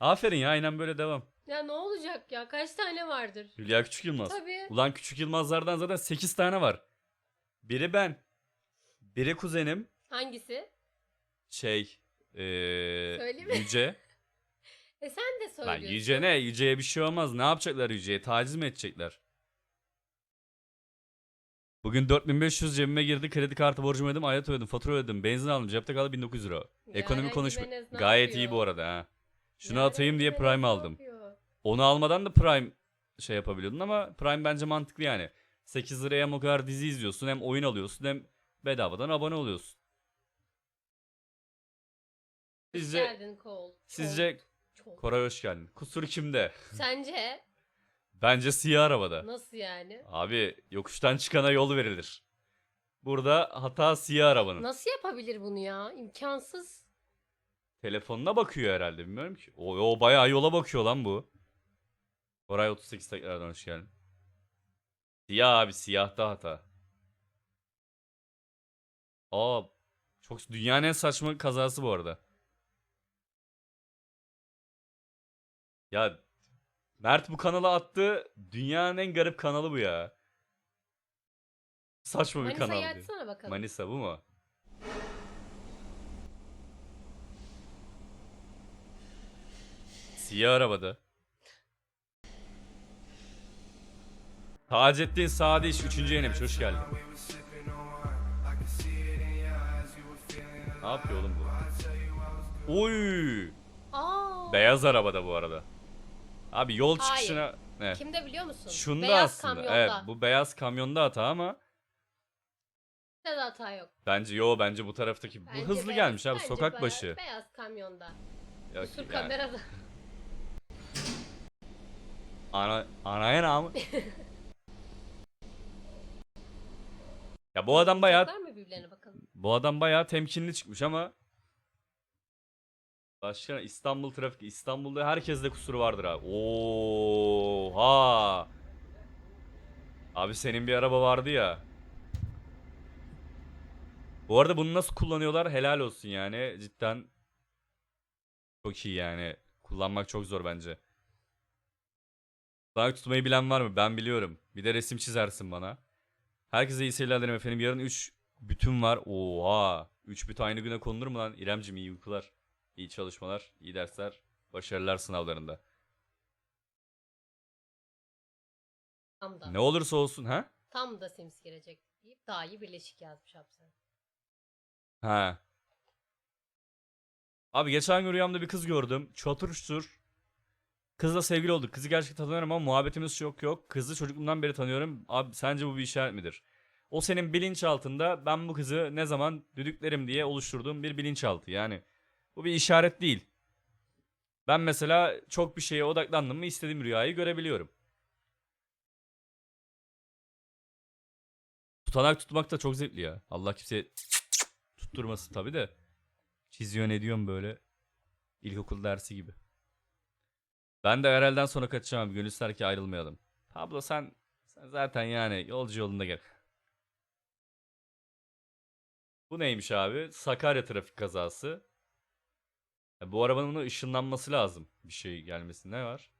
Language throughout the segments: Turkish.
Aferin ya aynen böyle devam. Ya ne olacak ya? Kaç tane vardır? Hülya Küçük Yılmaz. Tabii. Ulan Küçük Yılmazlardan zaten 8 tane var. Biri ben. Biri kuzenim. Hangisi? Şey. Söyleyeyim mi? Yüce. E sen de Lan söylüyorsun. Yüce ne? Yüce'ye bir şey olmaz. Ne yapacaklar Yüce'ye? Taciz mi edecekler? Bugün 4500 cebime girdi. Kredi kartı borcumu ödedim. Ayet ödedim. Fatura ödedim. Benzin aldım. Cepte kaldı 1900 lira. Ekonomi Yaren konuşma. Jimenez ne Gayet yapıyor? iyi bu arada ha. Şunu atayım diye Prime aldım. Onu almadan da Prime şey yapabiliyordun ama Prime bence mantıklı yani. 8 liraya hem o kadar dizi izliyorsun hem oyun alıyorsun hem bedavadan abone oluyorsun. Sizce geldin Cole. sizce. Koray hoş geldin. Kusur kimde? Sence Bence siyah arabada. nasıl yani? Abi yokuştan çıkana yol verilir. Burada hata siyah arabanın. Nasıl yapabilir bunu ya? İmkansız. Telefonuna bakıyor herhalde bilmiyorum ki. O, o bayağı yola bakıyor lan bu. Koray 38 tekrardan hoş geldin. Siyah abi siyahta hata. Aa çok dünyanın en saçma kazası bu arada. Ya Mert bu kanala attı. Dünyanın en garip kanalı bu ya. Saçma bir Manisa'yı kanal. diyor. açsana bakalım. Manisa bu mu? Siyah arabada. Taceddin Sadi iş 3. yenemiş. Hoş geldin. Ne yapıyor oğlum bu? Oy! Aa, Beyaz arabada bu arada. Abi yol Hayır. çıkışına ne? kimde biliyor musun? Şunda Beyaz aslında. kamyonda. Evet, bu beyaz kamyonda hata ama Bizde de hata yok. bence yo bence bu taraftaki Bence bu hızlı beyaz- gelmiş abi sokak başı. Beyaz kamyonda. Yok, Kusur yani. kamerada. Ana anaya namı. ya bu adam bayağı Var mı birbirlerine bakalım? bu adam bayağı temkinli çıkmış ama Başka İstanbul trafik İstanbul'da herkeste kusuru vardır abi. Oha. Abi senin bir araba vardı ya. Bu arada bunu nasıl kullanıyorlar helal olsun yani cidden çok iyi yani kullanmak çok zor bence. Dayak tutmayı bilen var mı? Ben biliyorum. Bir de resim çizersin bana. Herkese iyi seyirler dilerim efendim. Yarın 3 bütün var. Oha. 3 büt aynı güne konulur mu lan? İremcim iyi uykular. İyi çalışmalar, iyi dersler, başarılar sınavlarında. Tam da. Ne olursa olsun ha? Tam da Sims girecek deyip daha iyi birleşik yazmış hapse. Ha. Abi geçen gün rüyamda bir kız gördüm. Çatır çutur. Kızla sevgili olduk. Kızı gerçekten tanıyorum ama muhabbetimiz çok yok. Kızı çocukluğumdan beri tanıyorum. Abi sence bu bir işaret midir? O senin bilinçaltında ben bu kızı ne zaman düdüklerim diye oluşturduğum bir bilinçaltı. Yani bu bir işaret değil. Ben mesela çok bir şeye odaklandım mı istediğim rüyayı görebiliyorum. Tutanak tutmak da çok zevkli ya. Allah kimseye tutturmasın tabi de. Çiziyor ne diyorum böyle. İlkokul dersi gibi. Ben de Erel'den sonra kaçacağım. Gönül ister ki ayrılmayalım. Pablo sen, sen zaten yani yolcu yolunda gel. Bu neymiş abi? Sakarya trafik kazası. Ya bu arabanın ışınlanması lazım. Bir şey gelmesi. Ne var?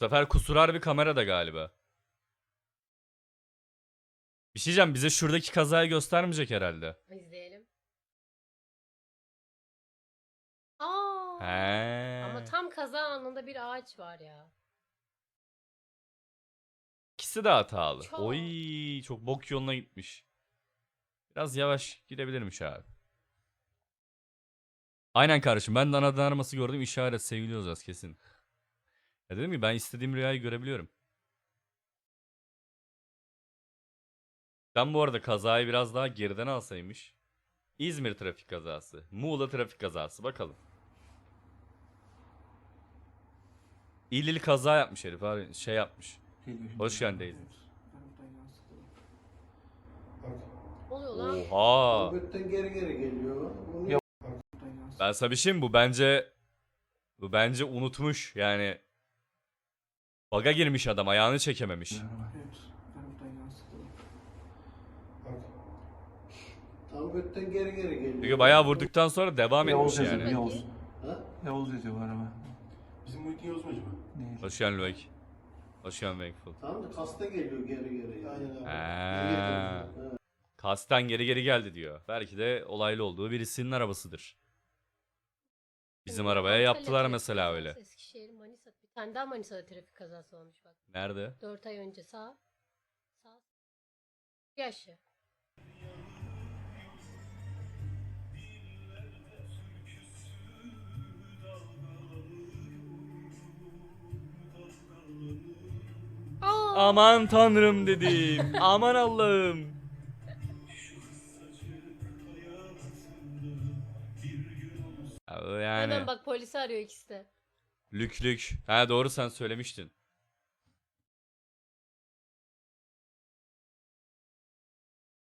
Bu sefer kusurar bir kamera da galiba. Bir şey diyeceğim bize şuradaki kazayı göstermeyecek herhalde. İzleyelim. He. Ama tam kaza anında bir ağaç var ya. İkisi de hatalı. Çok. Oy çok bok yoluna gitmiş. Biraz yavaş gidebilirmiş abi. Aynen kardeşim ben de anadan araması gördüm işaret sevgili olacağız kesin. Ya dedim ki ben istediğim rüyayı görebiliyorum. Ben bu arada kazayı biraz daha geriden alsaymış. İzmir trafik kazası. Muğla trafik kazası bakalım. İl il kaza yapmış herif abi şey yapmış. Hoş geldin Daisy. Oluyor lan? Oha. Götten geri geri geliyor. Bunu Ben sana bir şey mi? Bu bence bu bence unutmuş yani. Baga girmiş adam ayağını çekememiş. Tam götten geri geri geliyor. Çünkü bayağı vurduktan sonra devam Yavuz etmiş yazıyor, yani. Yavuz. Ha? Yavuz yazıyor bu araba. Bizim Muhittin Yavuz mu acaba? Değil. Hoş geldin Lüvek. Hoş geldin Wakeful. Tamam da kasta geliyor geri geri. Aynen abi. Ha. Kasten geri geri geldi diyor. Belki de olaylı olduğu birisinin arabasıdır. Bizim arabaya Antalya yaptılar trafik mesela öyle. Eskişehir, Manisa. Bir tane daha Manisa'da trafik kazası olmuş bak. Nerede? 4 ay önce sağ. Sağ. Yaşı. Aman tanrım dedim. Aman Allah'ım. Ya Yani Hemen bak polisi arıyor ikisi de. lük lük. Ha doğru sen söylemiştin.